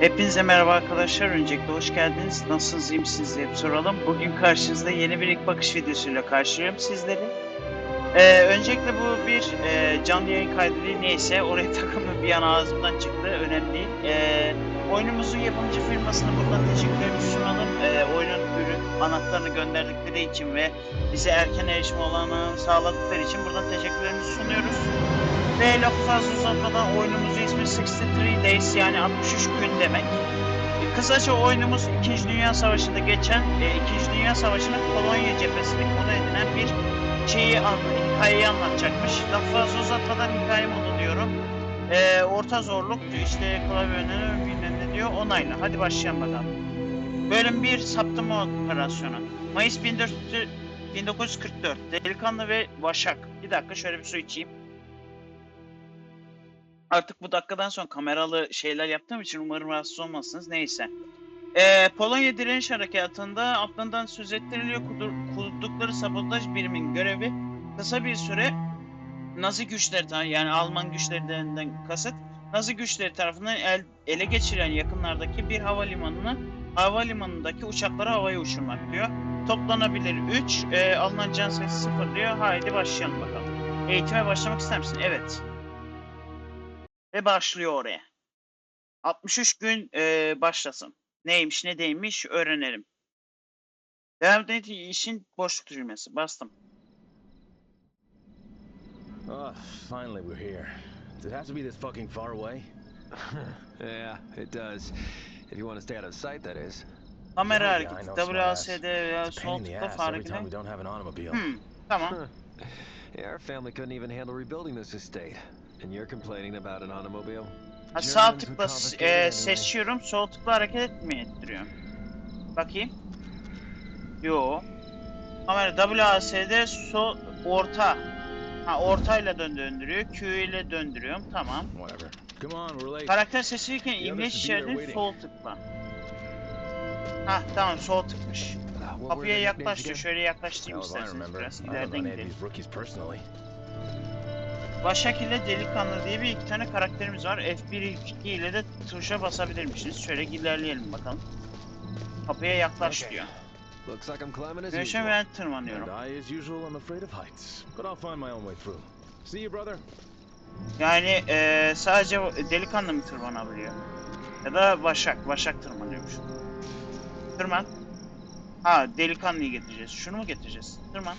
Hepinize merhaba arkadaşlar. Öncelikle hoş geldiniz. Nasılsınız, iyi misiniz diye soralım. Bugün karşınızda yeni bir ilk bakış videosuyla karşılıyorum sizleri. Ee, öncelikle bu bir e, canlı yayın kaydı değil. Neyse oraya takımı bir an ağzımdan çıktı. Önemli değil. Ee, oyunumuzun yapımcı firmasına buradan teşekkürlerimi sunalım. Ee, oyunun ürün anahtarını gönderdikleri için ve bize erken erişim olanağını sağladıkları için buradan teşekkürlerimizi sunuyoruz. Ve lafı fazla uzatmadan oyunumuzun ismi 63 Days yani 63 gün demek. E, Kısaca oyunumuz 2. Dünya Savaşı'nda geçen, e, 2. Dünya Savaşı'nın Polonya cephesinde konu edinen bir şeyi hikayeyi anlatacakmış. Lafı fazla uzatmadan hikaye modu diyorum. E, orta zorluk işte klavye önünü bilmem ne diyor onayla. Hadi başlayalım bakalım. Bölüm 1 saptama operasyonu. Mayıs 1400 1944. Delikanlı ve Başak. Bir dakika şöyle bir su içeyim. Artık bu dakikadan sonra kameralı şeyler yaptığım için umarım rahatsız olmazsınız. Neyse. Ee, Polonya Direniş Harekatı'nda aklından söz ettiriliyor kurdukları sabotaj birimin görevi kısa bir süre Nazi güçleri yani Alman güçlerinden kasıt Nazi güçleri tarafından el- ele geçirilen yakınlardaki bir havalimanını havalimanındaki uçakları havaya uçurmak diyor. Toplanabilir 3, e, alınan can sayısı 0 diyor. Haydi başlayalım bakalım. Eğitime başlamak ister misin? Evet. Ve başlıyor oraya. 63 gün e, başlasın. Neymiş ne değilmiş öğrenelim. Devam et işin boşluk düğmesi. Bastım. Oh, finally we're here. Does it have to be this fucking far away? yeah, it does. If you want to stay out of sight, that is. Kamera hareketi. WASD veya sol tıkla automobile. Hmm. Tamam. Yeah, our family couldn't even handle rebuilding this estate. And you're complaining about an automobile? Ha, sağ tıkla e, seçiyorum. Sol tıkla hareket etmeye ettiriyorum. Bakayım. Yo. Kamera WASD sol orta. Ha ortayla dön döndürüyor. Q ile döndürüyorum. Tamam. Karakter seçilirken imleç waiting. sol tıkla. Ha tamam sol tıkmış. Uh, Kapıya their yaklaş nicknames diyor. again? Şöyle yaklaştırayım isterseniz biraz. İleriden gidelim. Başak ile Delikanlı diye bir iki tane karakterimiz var. F1 F2 ile de tuşa basabilirmişiz. Şöyle ilerleyelim bakalım. Kapıya yaklaş Okay. diyor. Looks like I'm climbing as usual. ben tırmanıyorum. And I, as usual, am afraid of heights. But I'll find my own way through. See you, brother. Yani eee, sadece delikanlı mı tırmanabiliyor? Ya da Başak. Başak tırmanıyormuş. Tırman. Ha delikanlıyı getireceğiz. Şunu mu getireceğiz? Tırman.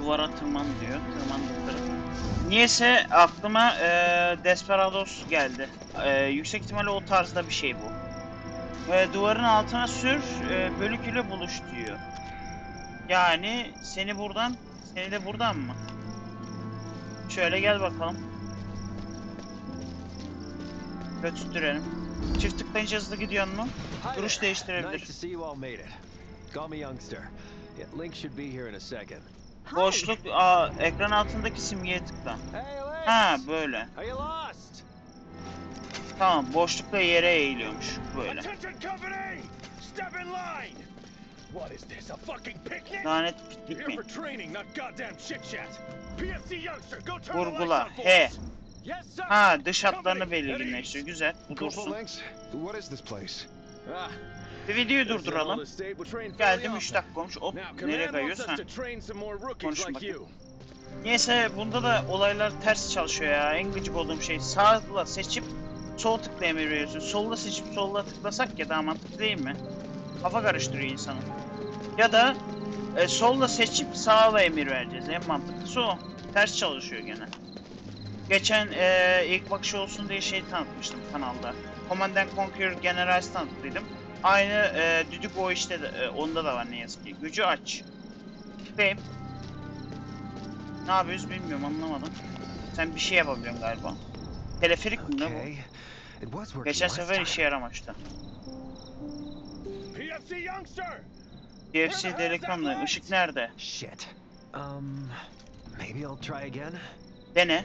Duvara tırman diyor. Tırmandıkları. Niyeyse aklıma eee Desperados geldi. Eee, yüksek ihtimalle o tarzda bir şey bu. Eee, duvarın altına sür, eee, bölük ile buluş diyor. Yani seni buradan, seni de buradan mı? Şöyle gel bakalım. Götürelim. Çift tıklayınca hızlı gidiyor mu? Duruş değiştirebilir. Nice to see you all made it. Me Youngster. Link should be here in a second. Boşluk, aa, ekran altındaki simgeye tıkla. Ha böyle. Tamam boşlukla yere eğiliyormuş böyle. What is this, a fucking picnic? Lanet piknik mi? Vurgula. He. Ha dış hatlarını belirginleştiriyor. Güzel. Bu dursun. What is this place? Ah, Bir videoyu durduralım. Geldim 3 often. dakika olmuş. Hop nereye kayıyoruz? Ha. Konuşun bakayım. Neyse bunda da olaylar ters çalışıyor ya. En gıcık olduğum şey sağla seçip sol tıkla emir veriyorsun. Solla seçip solla tıklasak ya daha mantıklı değil mi? Kafa karıştırıyor insanı. Ya da e, solla seçip sağla emir vereceğiz. En mantıklısı o. Ters çalışıyor gene. Geçen e, ilk bakış olsun diye şey tanıtmıştım kanalda. Command and Conquer Generals tanıttıydım. Aynı e, düdük o işte de, e, onda da var ne yazık ki. Gücü aç. Tıklayayım. Ne yapıyoruz bilmiyorum anlamadım. Sen bir şey yapabiliyorsun galiba. Teleferik mi ne bu? Geçen sefer işe yaramamıştı. PFC delikanlı. Işık nerede? Shit. Um, maybe I'll try again. Dene.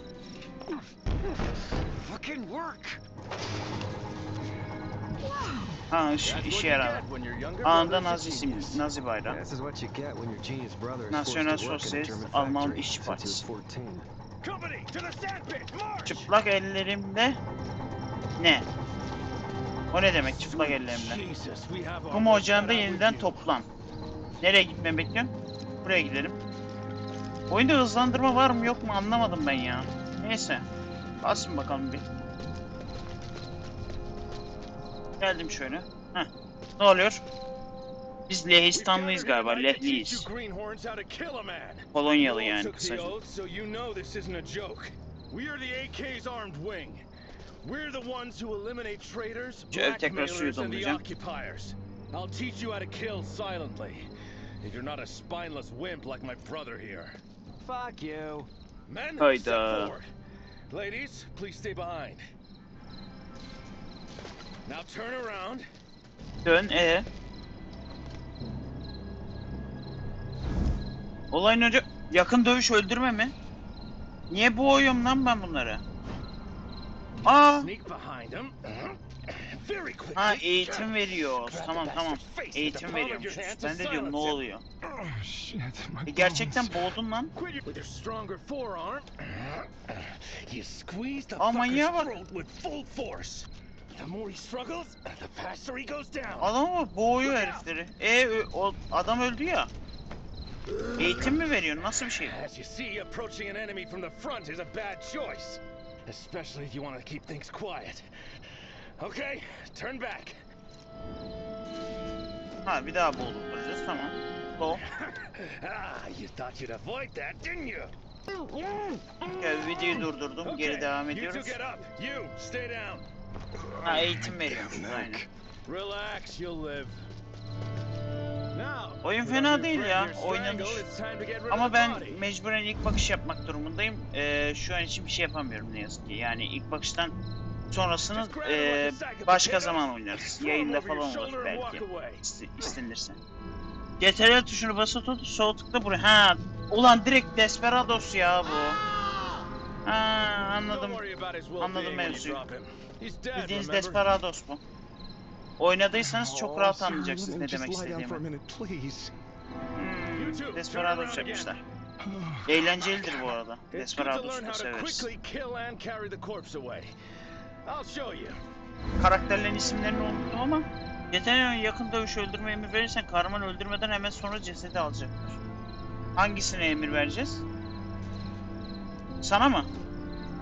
Fucking work! Ha That's işe younger Anında Nazi sim, genius. Nazi bayrağı. Socialist German Alman İşçi Partisi. 14. Company, to the sandpit, march! Çıplak ellerimle Ne? O ne demek çıplak ellerimle? Kum ocağında yeniden toplan. Nereye gitmemi bekliyorsun? Buraya gidelim. Oyunda hızlandırma var mı yok mu anlamadım ben ya. Neyse. Basın bakalım bir. Geldim şöyle. Heh. Ne oluyor? Biz Lehistanlıyız galiba. We're gathered here tonight to Lehliyiz. teach you greenhorns how to kill a man. Polonyalı You all yani took the kısaca. oath, so you know this isn't a joke. We are the AK's armed wing. We're the ones who eliminate traitors, Şu ev tekrar suyu blackmailers, and the dolduracağım. occupiers. I'll teach you how to kill silently. If you're not a spineless wimp like my brother here. Fuck you. Men, Hayda. step forward. Ladies, please stay behind. Now turn around. Dön e. Olayın önce yakın dövüş öldürme mi? Niye boğuyorum lan ben bunları? Aa, ha eğitim veriyor. Tamam tamam. Eğitim veriyormuş. Ben de diyorum ne oluyor? Oh, E, gerçekten boğdun lan. Oh, manyağa bak. The more he struggles, the faster he goes down. Adam var boğuyor herifleri. E ö- o adam öldü ya. Eğitim mi veriyor? Nasıl bir şey? As you see, approaching an enemy from the front is a bad choice. Especially if you want to keep things quiet. Okay, turn back. Ha bir daha boğduracağız tamam. Bo. ah, you thought you'd avoid that, didn't you? Ya videoyu durdurdum. Geri devam You ediyoruz. two get up. You, stay down. Ha eğitim veriyormuş Damn aynen. neck. Relax, you'll live. Now, Oyun fena değil ya, oynanış. Ama ben mecburen ilk bakış yapmak durumundayım. Ee, şu an için bir şey yapamıyorum ne yazık ki. Yani ilk bakıştan sonrasını of başka zaman oynarız. Yayında falan olur belki. İste- istenirse. CTRL tuşunu basılı tut, sol tıkla buraya. Ha, ulan direkt Desperados ya bu. Ha, anladım. Anladım mevzuyu. Bildiğiniz? Desperados bu. Oynadıysanız çok Oh, rahat sir, anlayacaksınız ne demek istediğimi. Hmm, Desperados yapmışlar. Oh, Eğlencelidir bu arada. It's good to Desperados learn da severiz. Karakterlerin isimlerini unuttum ama yeteneğe yakın dövüş öldürme emir verirsen kahraman öldürmeden hemen sonra cesedi alacaktır. Hangisine emir vereceğiz? Sana mı?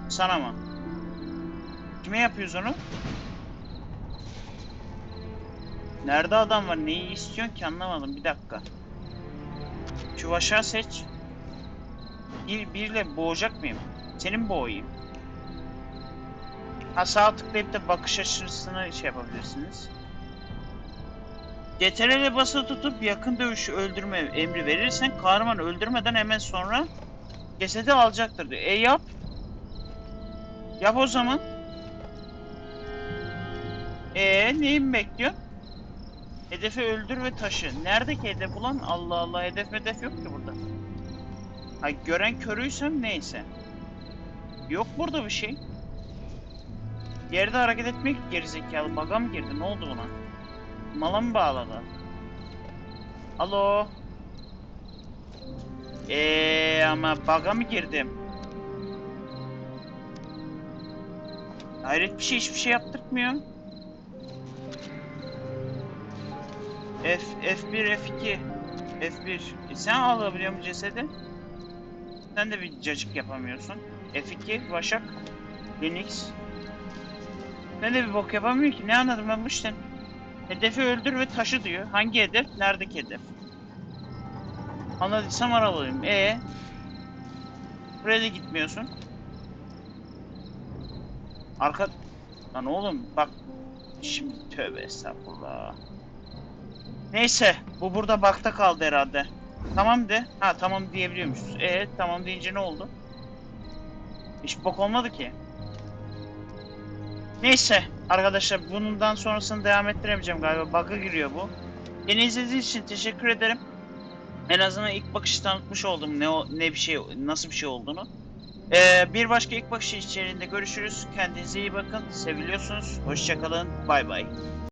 Sana mı? Kime yapıyoruz onu? Nerede adam var? Neyi istiyorsun ki anlamadım. Bir dakika. Şu aşağı seç. Bir, birle boğacak mıyım? Senin boğayım. Ha sağ tıklayıp da bakış açısını şey yapabilirsiniz. CTRL'e basılı tutup yakın dövüşü öldürme emri verirsen kahraman öldürmeden hemen sonra cesedi alacaktır diyor. E yap. Yap o zaman. E neyi mi bekliyor? Hedefi öldür ve taşı. Nerede ki hedef ulan? Allah Allah hedef hedef yok ki burada. Ha gören körüysem neyse. Yok burada bir şey. Yerde hareket etmek gerizekalı. Baga mı girdi? Ne oldu buna? Mala mı bağladı? Alo? Eee ama baga mı girdim? Hayret bir şey hiçbir şey yaptırtmıyor. F, F1, F2, F1. E sen alabiliyor musun cesedi? Sen de bir cacık yapamıyorsun. F2, Başak, Linux. Ben de bir bok yapamıyor ki. Ne anladım ben bu işten? Hedefi öldür ve taşı diyor. Hangi hedef? Neredeki hedef? Anladıysam aralıyım. E Buraya da gitmiyorsun. Arka... Lan oğlum bak. Şimdi tövbe estağfurullah. Neyse. Bu burada bakta kaldı herhalde. Tamam de. Ha tamam diyebiliyormuşuz. E tamam deyince ne oldu? Hiç bok olmadı ki. Neyse arkadaşlar bundan sonrasını devam ettiremeyeceğim galiba. Bug'a giriyor bu. Beni izlediğiniz için teşekkür ederim. En azından ilk bakışı tanıtmış oldum ne o, ne bir şey nasıl bir şey olduğunu. Ee, bir başka ilk bakışı içeriğinde görüşürüz. Kendinize iyi bakın. Seviliyorsunuz. Hoşçakalın. Bay bay.